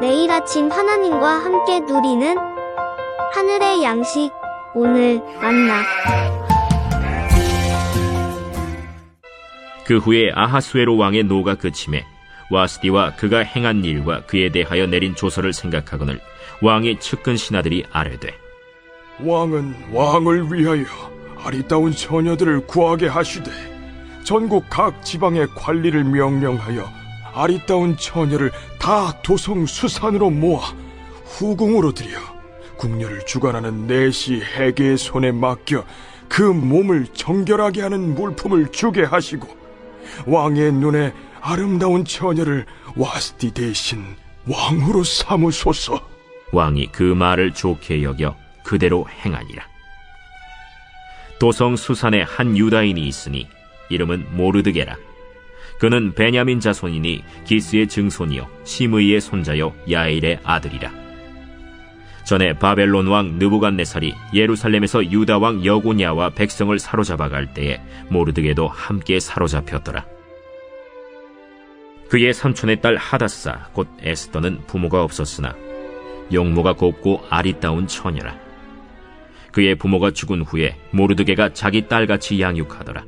매일 아침 하나님과 함께 누리는 하늘의 양식 오늘 만나. 그 후에 아하수에로 왕의 노가 그침에 와스디와 그가 행한 일과 그에 대하여 내린 조서를 생각하거늘 왕의 측근 신하들이 아뢰되 왕은 왕을 위하여 아리따운 처녀들을 구하게 하시되 전국 각 지방의 관리를 명령하여 아리따운 처녀를 다 도성 수산으로 모아 후궁으로 들여 궁녀를 주관하는 내시 해계의 손에 맡겨 그 몸을 정결하게 하는 물품을 주게 하시고 왕의 눈에 아름다운 처녀를 와스디 대신 왕으로 삼으소서. 왕이 그 말을 좋게 여겨 그대로 행하니라. 도성 수산에 한 유다인이 있으니 이름은 모르드게라. 그는 베냐민 자손이니 기스의 증손이요 시므이의 손자요 야일의 아들이라. 전에 바벨론 왕 느부갓네살이 예루살렘에서 유다 왕 여고냐와 백성을 사로잡아 갈 때에 모르드게도 함께 사로잡혔더라. 그의 삼촌의 딸 하다사 곧 에스더는 부모가 없었으나 용모가 곱고 아리따운 처녀라. 그의 부모가 죽은 후에 모르드게가 자기 딸같이 양육하더라.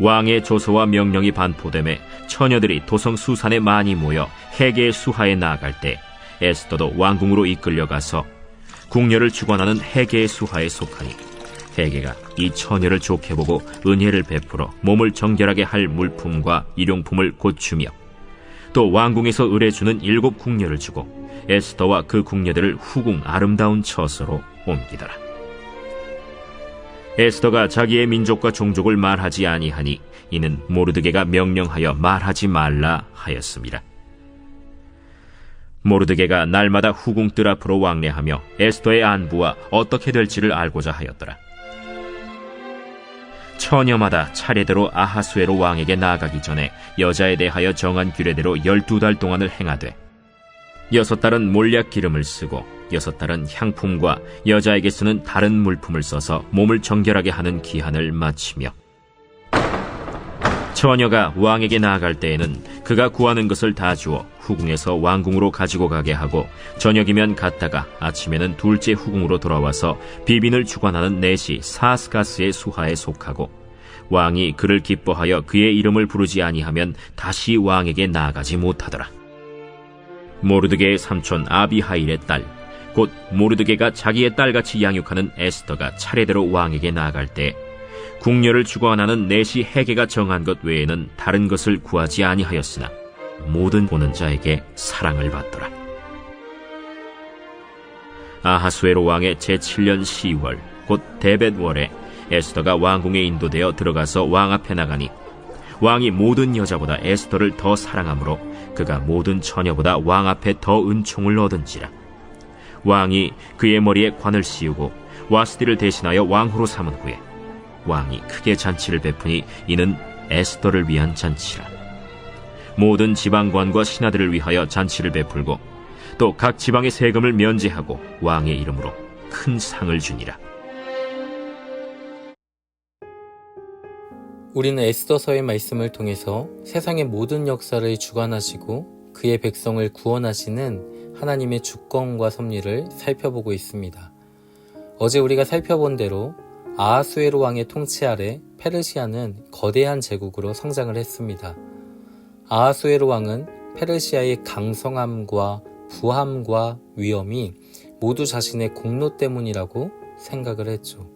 왕의 조서와 명령이 반포됨에 처녀들이 도성 수산에 많이 모여 해계의 수하에 나아갈 때 에스더도 왕궁으로 이끌려가서 궁녀를 주관하는 해계의 수하에 속하니 해계가 이 처녀를 좋게 보고 은혜를 베풀어 몸을 정결하게 할 물품과 일용품을 고추며 또 왕궁에서 의뢰주는 일곱 궁녀를 주고 에스더와 그 궁녀들을 후궁 아름다운 처소로 옮기더라. 에스더가 자기의 민족과 종족을 말하지 아니하니 이는 모르드게가 명령하여 말하지 말라 하였습니다. 모르드게가 날마다 후궁 뜰 앞으로 왕래하며 에스더의 안부와 어떻게 될지를 알고자 하였더라. 처녀마다 차례대로 아하수에로 왕에게 나아가기 전에 여자에 대하여 정한 규례대로 열두 달 동안을 행하되 여섯 달은 몰약 기름을 쓰고 여섯 달은 향품과 여자에게 쓰는 다른 물품을 써서 몸을 정결하게 하는 기한을 마치며 처녀가 왕에게 나아갈 때에는 그가 구하는 것을 다 주어 후궁에서 왕궁으로 가지고 가게 하고 저녁이면 갔다가 아침에는 둘째 후궁으로 돌아와서 비빈을 주관하는 넷이 사스가스의 수하에 속하고 왕이 그를 기뻐하여 그의 이름을 부르지 아니하면 다시 왕에게 나아가지 못하더라. 모르드게의 삼촌 아비하일의 딸, 곧 모르드게가 자기의 딸같이 양육하는 에스더가 차례대로 왕에게 나아갈 때 궁녀를 주관하는 넷이 해계가 정한 것 외에는 다른 것을 구하지 아니하였으나 모든 보는 자에게 사랑을 받더라. 아하수에로 왕의 제7년 10월 곧 데벳월에 에스더가 왕궁에 인도되어 들어가서 왕 앞에 나가니 왕이 모든 여자보다 에스더를 더 사랑하므로 그가 모든 처녀보다 왕 앞에 더 은총을 얻은지라 왕이 그의 머리에 관을 씌우고 와스디를 대신하여 왕후로 삼은 후에 왕이 크게 잔치를 베푸니 이는 에스더를 위한 잔치라. 모든 지방관과 신하들을 위하여 잔치를 베풀고 또 각 지방의 세금을 면제하고 왕의 이름으로 큰 상을 주니라. 우리는 에스더서의 말씀을 통해서 세상의 모든 역사를 주관하시고 그의 백성을 구원하시는 하나님의 주권과 섭리를 살펴보고 있습니다. 어제 우리가 살펴본 대로 아하수에로 왕의 통치 아래 페르시아는 거대한 제국으로 성장을 했습니다. 아하수에로 왕은 페르시아의 강성함과 부함과 위엄이 모두 자신의 공로 때문이라고 생각을 했죠.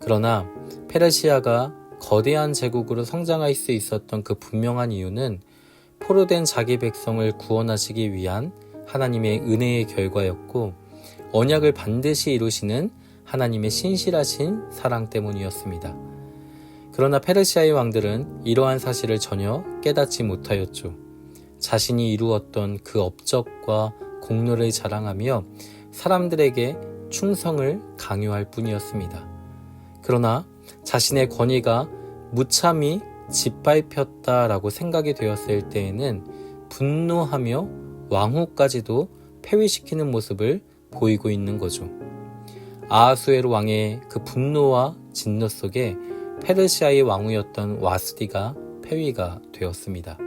그러나 페르시아가 거대한 제국으로 성장할 수 있었던 그 분명한 이유는 포로된 자기 백성을 구원하시기 위한 하나님의 은혜의 결과였고 언약을 반드시 이루시는 하나님의 신실하신 사랑 때문이었습니다. 그러나 페르시아의 왕들은 이러한 사실을 전혀 깨닫지 못하였죠. 자신이 이루었던 그 업적과 공로를 자랑하며 사람들에게 충성을 강요할 뿐이었습니다. 그러나 자신의 권위가 무참히 짓밟혔다라고 생각이 되었을 때에는 분노하며 왕후까지도 폐위시키는 모습을 보이고 있는 거죠. 아하수에로 왕의 그 분노와 진노 속에 페르시아의 왕후였던 와스디가 폐위가 되었습니다.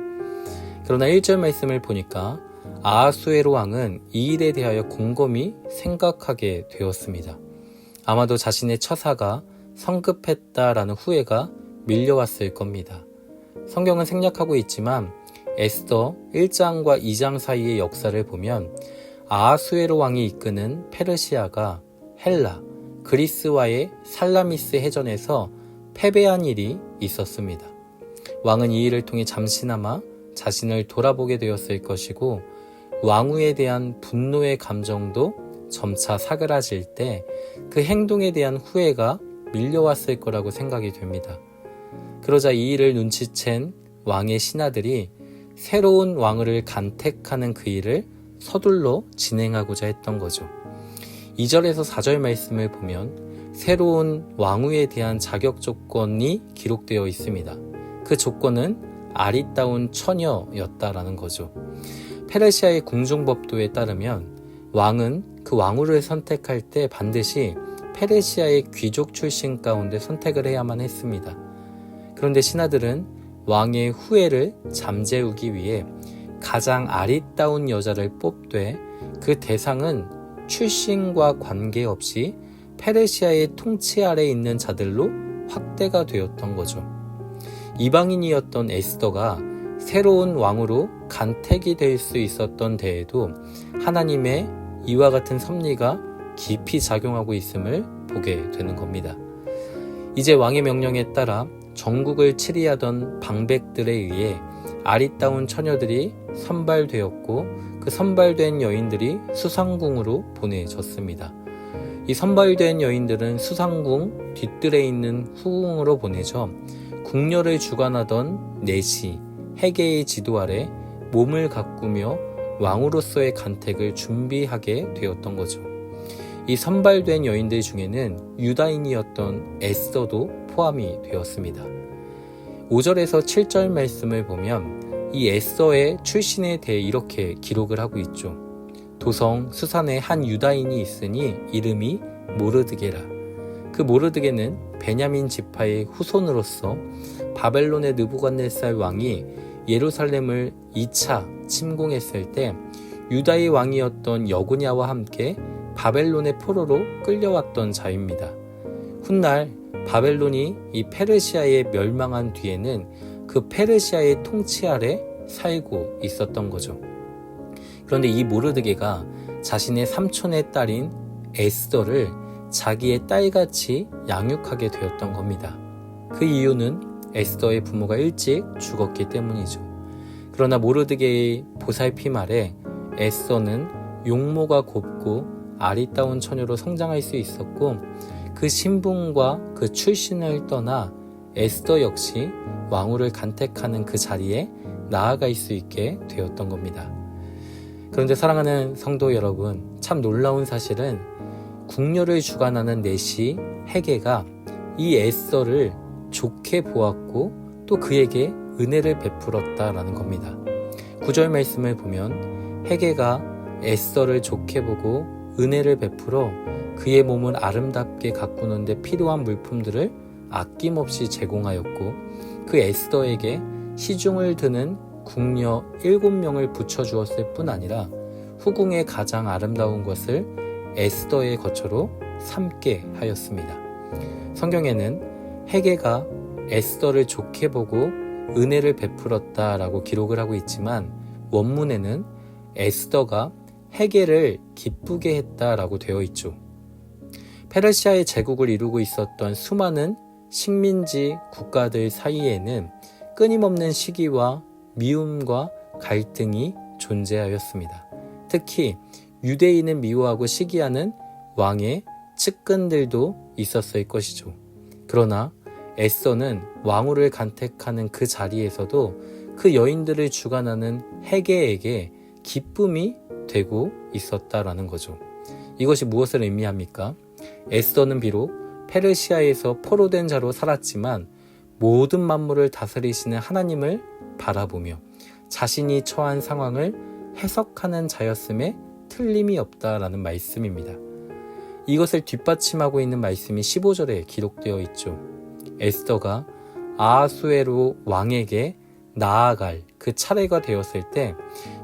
그러나 1절 말씀을 보니까 아하수에로 왕은 이 일에 대하여 곰곰이 생각하게 되었습니다. 아마도 자신의 처사가 성급했다라는 후회가 밀려왔을 겁니다. 성경은 생략하고 있지만 에스더 1장과 2장 사이의 역사를 보면 아하수에로 왕이 이끄는 페르시아가 헬라, 그리스와의 살라미스 해전에서 패배한 일이 있었습니다. 왕은 이 일을 통해 잠시나마 자신을 돌아보게 되었을 것이고 왕후에 대한 분노의 감정도 점차 사그라질 때 그 행동에 대한 후회가 밀려왔을 거라고 생각이 됩니다. 그러자 이 일을 눈치챈 왕의 신하들이 새로운 왕을 간택하는 그 일을 서둘러 진행하고자 했던 거죠. 2절에서 4절 말씀을 보면 새로운 왕후에 대한 자격 조건이 기록되어 있습니다. 그 조건은 아리따운 처녀였다라는 거죠. 페르시아의 궁중법도에 따르면 왕은 그 왕후를 선택할 때 반드시 페르시아의 귀족 출신 가운데 선택을 해야만 했습니다. 그런데 신하들은 왕의 후회를 잠재우기 위해 가장 아리따운 여자를 뽑되 그 대상은 출신과 관계없이 페르시아의 통치 아래 있는 자들로 확대가 되었던 거죠. 이방인이었던 에스더가 새로운 왕으로 간택이 될 수 있었던 데에도 하나님의 이와 같은 섭리가 깊이 작용하고 있음을 보게 되는 겁니다. 이제 왕의 명령에 따라 전국을 치리하던 방백들에 의해 아리따운 처녀들이 선발되었고 그 선발된 여인들이 수상궁으로 보내졌습니다. 이 선발된 여인들은 수상궁 뒷뜰에 있는 후궁으로 보내져 궁녀를 주관하던 내시 해계의 지도 아래 몸을 가꾸며 왕으로서의 간택을 준비하게 되었던 거죠. 이 선발된 여인들 중에는 유다인이었던 에스더도 포함이 되었습니다. 5절에서 7절 말씀을 보면 이 에스더의 출신에 대해 이렇게 기록을 하고 있죠. 도성 수산에 한 유다인이 있으니 이름이 모르드게라. 그 모르드게는 베냐민 지파의 후손으로서 바벨론의 느부갓네살 왕이 예루살렘을 2차 침공했을 때 유다의 왕이었던 여구냐와 함께 바벨론의 포로로 끌려왔던 자입니다. 훗날 바벨론이 이 페르시아에 멸망한 뒤에는 그 페르시아의 통치 아래 살고 있었던 거죠. 그런데 이 모르드게가 자신의 삼촌의 딸인 에스더를 자기의 딸같이 양육하게 되었던 겁니다. 그 이유는 에스더의 부모가 일찍 죽었기 때문이죠. 그러나 모르드게의 보살핌 아래 에스더는 용모가 곱고 아리따운 처녀로 성장할 수 있었고 그 신분과 그 출신을 떠나 에스더 역시 왕후를 간택하는 그 자리에 나아갈 수 있게 되었던 겁니다. 그런데 사랑하는 성도 여러분, 참 놀라운 사실은 궁녀를 주관하는 내시 헤게가 이 에스더를 좋게 보았고 또 그에게 은혜를 베풀었다라는 겁니다. 구절 말씀을 보면 헤게가 에스더를 좋게 보고 은혜를 베풀어 그의 몸을 아름답게 가꾸는데 필요한 물품들을 아낌없이 제공하였고 그 에스더에게 시중을 드는 궁녀 일곱 명을 붙여주었을 뿐 아니라 후궁의 가장 아름다운 것을 에스더의 거처로 삼게 하였습니다. 성경에는 헤게가 에스더를 좋게 보고 은혜를 베풀었다라고 기록을 하고 있지만 원문에는 에스더가 헤게를 기쁘게 했다라고 되어 있죠. 페르시아의 제국을 이루고 있었던 수많은 식민지 국가들 사이에는 끊임없는 시기와 미움과 갈등이 존재하였습니다. 특히 유대인을 미워하고 시기하는 왕의 측근들도 있었을 것이죠. 그러나 에서는 왕후를 간택하는 그 자리에서도 그 여인들을 주관하는 헤게에게 기쁨이 되고 있었다라는 거죠. 이것이 무엇을 의미합니까? 에스더는 비록 페르시아에서 포로된 자로 살았지만 모든 만물을 다스리시는 하나님을 바라보며 자신이 처한 상황을 해석하는 자였음에 틀림이 없다라는 말씀입니다. 이것을 뒷받침하고 있는 말씀이 15절에 기록되어 있죠. 에스더가 아하수에로 왕에게 나아갈 그 차례가 되었을 때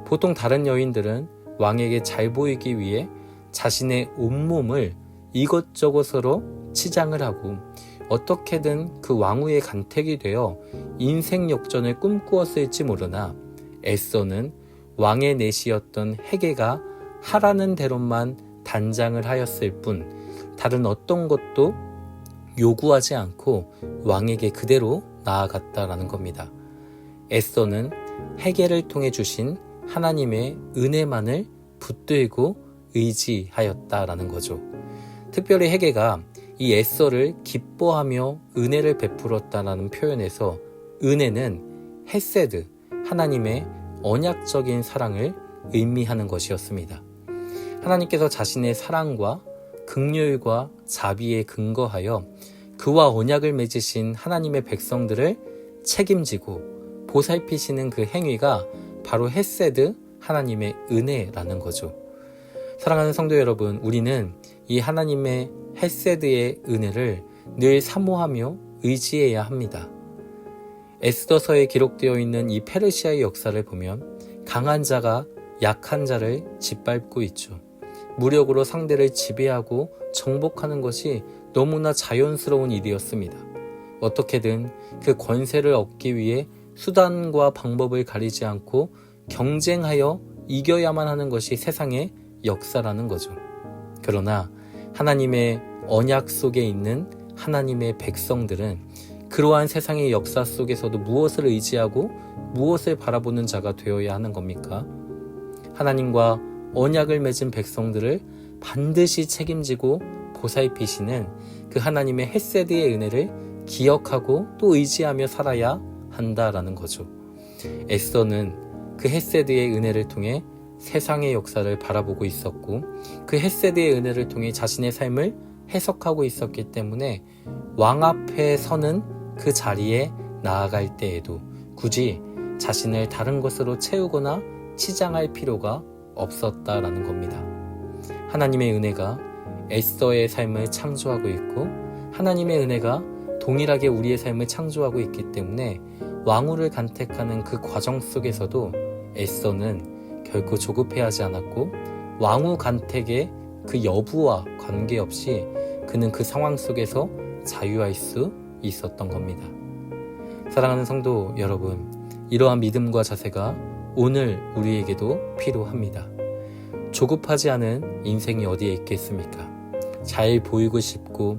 보통 다른 여인들은 왕에게 잘 보이기 위해 자신의 온몸을 이것저것으로 치장을 하고 어떻게든 그 왕후의 간택이 되어 인생 역전을 꿈꾸었을지 모르나 에서는 왕의 내시였던 헤게가 하라는 대로만 단장을 하였을 뿐 다른 어떤 것도 요구하지 않고 왕에게 그대로 나아갔다라는 겁니다. 에서는 헤게를 통해 주신 하나님의 은혜만을 붙들고 의지하였다라는 거죠. 특별히 헤게가 이 에서를 기뻐하며 은혜를 베풀었다라는 표현에서 은혜는 헤세드, 하나님의 언약적인 사랑을 의미하는 것이었습니다. 하나님께서 자신의 사랑과 극률과 자비에 근거하여 그와 언약을 맺으신 하나님의 백성들을 책임지고 보살피시는 그 행위가 바로 헤세드 하나님의 은혜라는 거죠. 사랑하는 성도 여러분, 우리는 이 하나님의 헤세드의 은혜를 늘 사모하며 의지해야 합니다. 에스더서에 기록되어 있는 이 페르시아의 역사를 보면 강한 자가 약한 자를 짓밟고 있죠. 무력으로 상대를 지배하고 정복하는 것이 너무나 자연스러운 일이었습니다. 어떻게든 그 권세를 얻기 위해 수단과 방법을 가리지 않고 경쟁하여 이겨야만 하는 것이 세상의 역사라는 거죠. 그러나 하나님의 언약 속에 있는 하나님의 백성들은 그러한 세상의 역사 속에서도 무엇을 의지하고 무엇을 바라보는 자가 되어야 하는 겁니까? 하나님과 언약을 맺은 백성들을 반드시 책임지고 보살피시는 그 하나님의 햇세드의 은혜를 기억하고 또 의지하며 살아야 한다라는 거죠. 에스더는 그 햇세드의 은혜를 통해 세상의 역사를 바라보고 있었고 그 햇세드의 은혜를 통해 자신의 삶을 해석하고 있었기 때문에 왕 앞에 서는 그 자리에 나아갈 때에도 굳이 자신을 다른 것으로 채우거나 치장할 필요가 없었다라는 겁니다. 하나님의 은혜가 에스더의 삶을 창조하고 있고 하나님의 은혜가 동일하게 우리의 삶을 창조하고 있기 때문에 왕후를 간택하는 그 과정 속에서도 에스더는 결코 조급해하지 않았고 왕후 간택의 그 여부와 관계없이 그는 그 상황 속에서 자유할 수 있었던 겁니다. 사랑하는 성도 여러분, 이러한 믿음과 자세가 오늘 우리에게도 필요합니다. 조급하지 않은 인생이 어디에 있겠습니까? 잘 보이고 싶고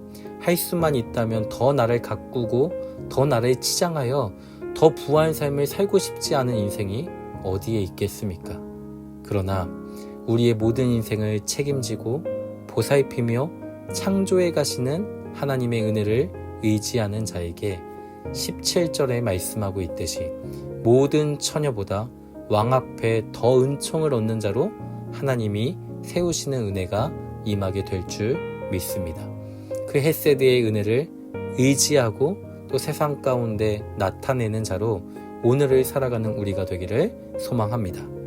할 수만 있다면 더 나를 가꾸고 더 나를 치장하여 더 부한 삶을 살고 싶지 않은 인생이 어디에 있겠습니까? 그러나 우리의 모든 인생을 책임지고 보살피며 창조해 가시는 하나님의 은혜를 의지하는 자에게 17절에 말씀하고 있듯이 모든 처녀보다 왕 앞에 더 은총을 얻는 자로 하나님이 세우시는 은혜가 임하게 될 줄 믿습니다. 그 햇세드의 은혜를 의지하고 또 세상 가운데 나타내는 자로 오늘을 살아가는 우리가 되기를 소망합니다.